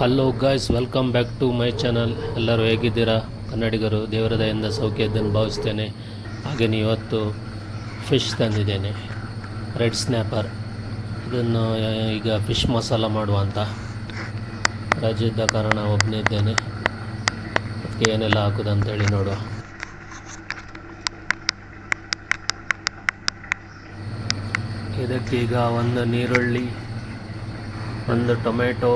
Hello guys welcome back to my channel ಎಲ್ಲರೂ ಹೇಗಿದ್ದೀರಾ? ಕನ್ನಡಿಗರು, ದೇವರ ದಯಿಂದ ಇದ್ದನ್ನು ಭಾವಿಸ್ತೇನೆ. ಹಾಗೆಯೇ ಇವತ್ತು ಫಿಶ್ ತಂದಿದ್ದೇನೆ. ರೆಡ್ ಸ್ನ್ಯಾಪರ್ ಇದನ್ನು ಈಗ ಫಿಶ್ ಮಸಾಲ ಮಾಡುವ ಅಂತ. ರಜೆ ಇದ್ದ ಕಾರಣ ಒಬ್ಬನೇ ಇದ್ದೇನೆ. ಅದಕ್ಕೆ ಏನೆಲ್ಲ ಹಾಕೋದಂತೇಳಿ ನೋಡುವ. ಇದಕ್ಕೀಗ ಒಂದು ನೀರುಳ್ಳಿ ಒಂದು ಟೊಮೆಟೊ,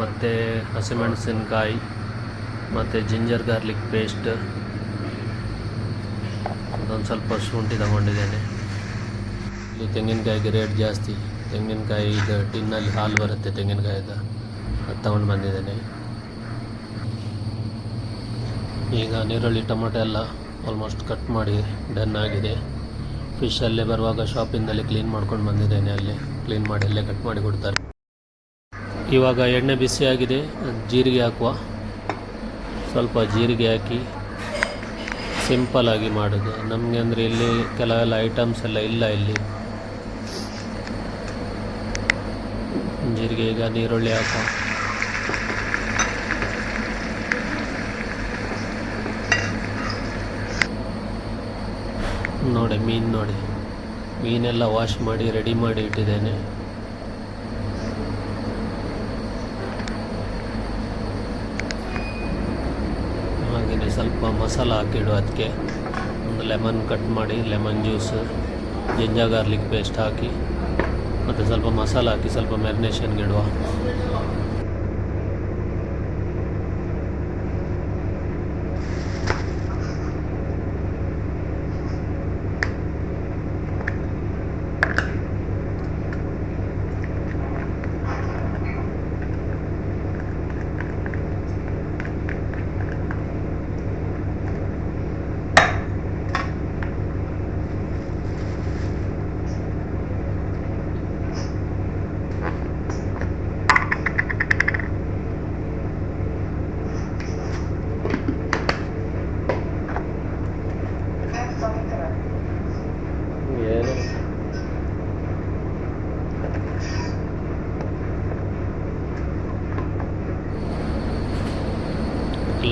ಮತ್ತು ಹಸಿಮೆಣಸಿನಕಾಯಿ, ಮತ್ತು ಜಿಂಜರ್ ಗಾರ್ಲಿಕ್ ಪೇಸ್ಟ್. ಅದೊಂದು ಸ್ವಲ್ಪ ಶುಂಠಿ ತಗೊಂಡಿದ್ದೇನೆ. ಇಲ್ಲಿ ತೆಂಗಿನಕಾಯಿಗೆ ರೇಟ್ ಜಾಸ್ತಿ. ತೆಂಗಿನಕಾಯಿ ಇದು ಟಿನ್ನಲ್ಲಿ ಹಾಲು ಬರುತ್ತೆ ತೆಂಗಿನಕಾಯಿದ. ಅದು ತಗೊಂಡು ಬಂದಿದ್ದೇನೆ. ಈಗ ನೀರುಳ್ಳಿ ಟೊಮೆಟೊ ಎಲ್ಲ ಆಲ್ಮೋಸ್ಟ್ ಕಟ್ ಮಾಡಿ ಡನ್ ಆಗಿದೆ. ಫಿಶ್ ಅಲ್ಲೇ ಬರುವಾಗ ಶಾಪಿಂದಲ್ಲಿ ಕ್ಲೀನ್ ಮಾಡ್ಕೊಂಡು ಬಂದಿದ್ದೇನೆ ಅಲ್ಲಿ. ಕ್ಲೀನ್ ಮಾಡಿ ಅಲ್ಲೇ ಕಟ್ ಮಾಡಿ ಕೊಡ್ತಾರೆ. ಇವಾಗ ಎಣ್ಣೆ ಬಿಸಿಯಾಗಿದೆ, ಜೀರಿಗೆ ಹಾಕುವ. ಸ್ವಲ್ಪ ಜೀರಿಗೆ ಹಾಕಿ ಸಿಂಪಲಾಗಿ ಮಾಡೋದು. ನಮಗೆ ಅಂದರೆ ಇಲ್ಲಿ ಕೆಲವೆಲ್ಲ ಐಟಮ್ಸ್ ಎಲ್ಲ ಇಲ್ಲ ಇಲ್ಲಿ. ಜೀರಿಗೆ ಈಗ ನೀರುಳ್ಳಿ ಹಾಕುವ. ನೋಡಿ, ಮೀನು ನೋಡಿ. ಮೀನೆಲ್ಲ ವಾಶ್ ಮಾಡಿ ರೆಡಿ ಮಾಡಿ ಇಟ್ಟಿದ್ದೇನೆ ಹಾಗೆಯೇ ಸ್ವಲ್ಪ ಮಸಾಲ ಹಾಕಿಡು ಅದಕ್ಕೆ. ಒಂದು ಲೆಮನ್ ಕಟ್ ಮಾಡಿ, lemon juice ginger garlic paste ಹಾಕಿ, ಮತ್ತು ಸ್ವಲ್ಪ ಮಸಾಲ ಹಾಕಿ ಸ್ವಲ್ಪ ಮ್ಯಾರಿನೇಷನ್ಗೆ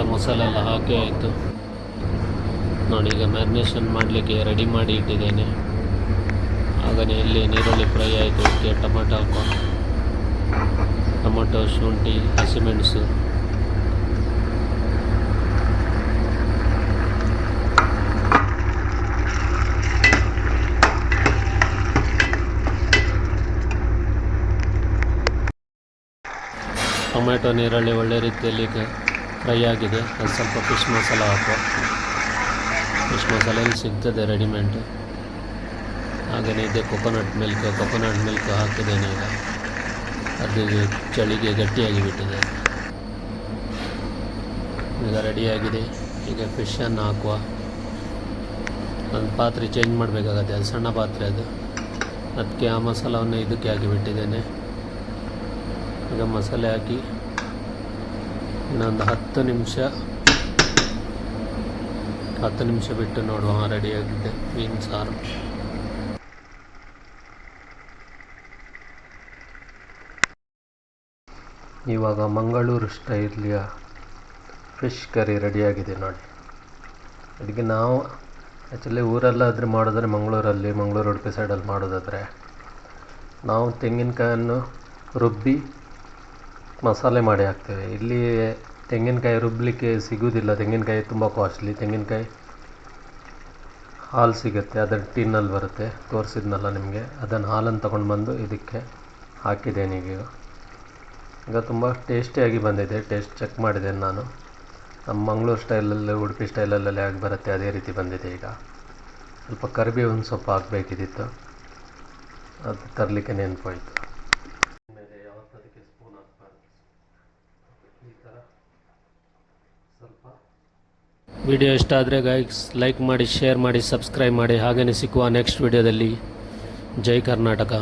ಎಲ್ಲ ಮಸಾಲೆ ಎಲ್ಲ ಹಾಕಿ ಆಯಿತು. ನೋಡಿ, ಈಗ ಮ್ಯಾರಿನೇಷನ್ ಮಾಡಲಿಕ್ಕೆ ರೆಡಿ ಮಾಡಿ ಇಟ್ಟಿದ್ದೇನೆ. ಹಾಗೆಯೇ ಇಲ್ಲಿ ನೀರುಳ್ಳಿ ಫ್ರೈ ಆಯಿತು. ಇದಕ್ಕೆ ಟೊಮೆಟೊ ಹಾಕೊಂಡು ಟೊಮೆಟೊ, ಶುಂಠಿ, ಹಸಿಮೆಣಸು. ಟೊಮೆಟೊ ನೀರುಳ್ಳಿ ಒಳ್ಳೆ ರೀತಿಯಲ್ಲಿ ಫ್ರೈ ಆಗಿದೆ ಅದು ಸ್ವಲ್ಪ ಫಿಶ್ ಮಸಾಲ ಹಾಕುವ. ಫಿಶ್ ಮಸಾಲೆಯಲ್ಲಿ ಸಿಗ್ತದೆ ರೆಡಿಮೇಡ್. ಹಾಗೆಯೇ ಇದೆ ಕೊಕೊನಟ್ ಮಿಲ್ಕ್. ಕೊಕೊನಟ್ ಮಿಲ್ಕ್ ಹಾಕಿದ್ದೇನೆ ಈಗ. ಅದು ಚಳಿಗೆ ಗಟ್ಟಿಯಾಗಿ ಬಿಟ್ಟಿದೆ. ಈಗ ರೆಡಿಯಾಗಿದೆ. ಈಗ ಫಿಶನ್ನು ಹಾಕುವ. ಒಂದು ಪಾತ್ರೆ ಚೇಂಜ್ ಮಾಡಬೇಕಾಗತ್ತೆ. ಅದು ಸಣ್ಣ ಪಾತ್ರೆ ಅದು. ಅದಕ್ಕೆ ಆ ಮಸಾಲವನ್ನು ಇದಕ್ಕೆ ಹಾಕಿಬಿಟ್ಟಿದ್ದೇನೆ ಈಗ ಮಸಾಲೆ ಹಾಕಿ ಇನ್ನೊಂದು ಹತ್ತು ನಿಮಿಷ ಹತ್ತು ನಿಮಿಷ ಬಿಟ್ಟು ನೋಡುವ ರೆಡಿಯಾಗಿದೆ ಮೀನು ಸಾರು? ಇವಾಗ ಮಂಗಳೂರು ಸ್ಟೈಲಿಯ ಫಿಶ್ ಕರಿ ರೆಡಿಯಾಗಿದೆ ನೋಡಿ. ಅದಕ್ಕೆ ನಾವು ಆ್ಯಕ್ಚುಲಿ ಊರಲ್ಲಾದರೆ ಮಾಡೋದ್ರೆ ಮಂಗಳೂರಲ್ಲಿ, ಮಂಗಳೂರು ಉಡುಪಿ ಸೈಡಲ್ಲಿ ಮಾಡೋದಾದರೆ, ನಾವು ತೆಂಗಿನಕಾಯನ್ನು ರುಬ್ಬಿ ಮಸಾಲೆ ಮಾಡಿ ಹಾಕ್ತೇವೆ. ಇಲ್ಲಿ ತೆಂಗಿನಕಾಯಿ ರುಬ್ಬಲಿಕ್ಕೆ ಸಿಗುವುದಿಲ್ಲ. ತೆಂಗಿನಕಾಯಿ ತುಂಬ ಕಾಸ್ಟ್ಲಿ ತೆಂಗಿನಕಾಯಿ ಹಾಲು ಸಿಗುತ್ತೆ. ಅದರ ಟಿನ್ನಲ್ಲಿ ಬರುತ್ತೆ. ತೋರಿಸಿದ್ನಲ್ಲ ನಿಮಗೆ? ಅದನ್ನು ಹಾಲನ್ನು ತಗೊಂಡು ಬಂದು ಇದಕ್ಕೆ ಹಾಕಿದ್ದೇನೆ ಈಗ ಈಗ ತುಂಬ ಟೇಸ್ಟಿಯಾಗಿ ಬಂದಿದೆ. ಟೇಸ್ಟ್ ಚೆಕ್ ಮಾಡಿದ್ದೇನೆ ನಾನು. ನಮ್ಮ ಮಂಗಳೂರು ಸ್ಟೈಲಲ್ಲಿ ಉಡುಪಿ ಸ್ಟೈಲಲ್ಲೆಲ್ಲ ಹೇಗೆ ಬರುತ್ತೆ. ಅದೇ ರೀತಿ ಬಂದಿದೆ ಈಗ. ಸ್ವಲ್ಪ ಕರಿಬೇವಿನ ಸೊಪ್ಪು ಹಾಕಬೇಕಿದ್ದಿತ್ತು ಅದು ತರಲಿಕ್ಕೆ ನೆನಪಾಯಿತು. ವಿಡಿಯೋ ಇಷ್ಟ ಆದರೆ ಗೈಸ್ ಲೈಕ್ ಮಾಡಿ ಶೇರ್ ಮಾಡಿ ಸಬ್ಸ್ಕ್ರೈಬ್ ಮಾಡಿ. ಹಾಗೆಯೇ ಸಿಕ್ಕುವ ನೆಕ್ಸ್ಟ್ ವಿಡಿಯೋದಲ್ಲಿ. ಜೈ ಕರ್ನಾಟಕ.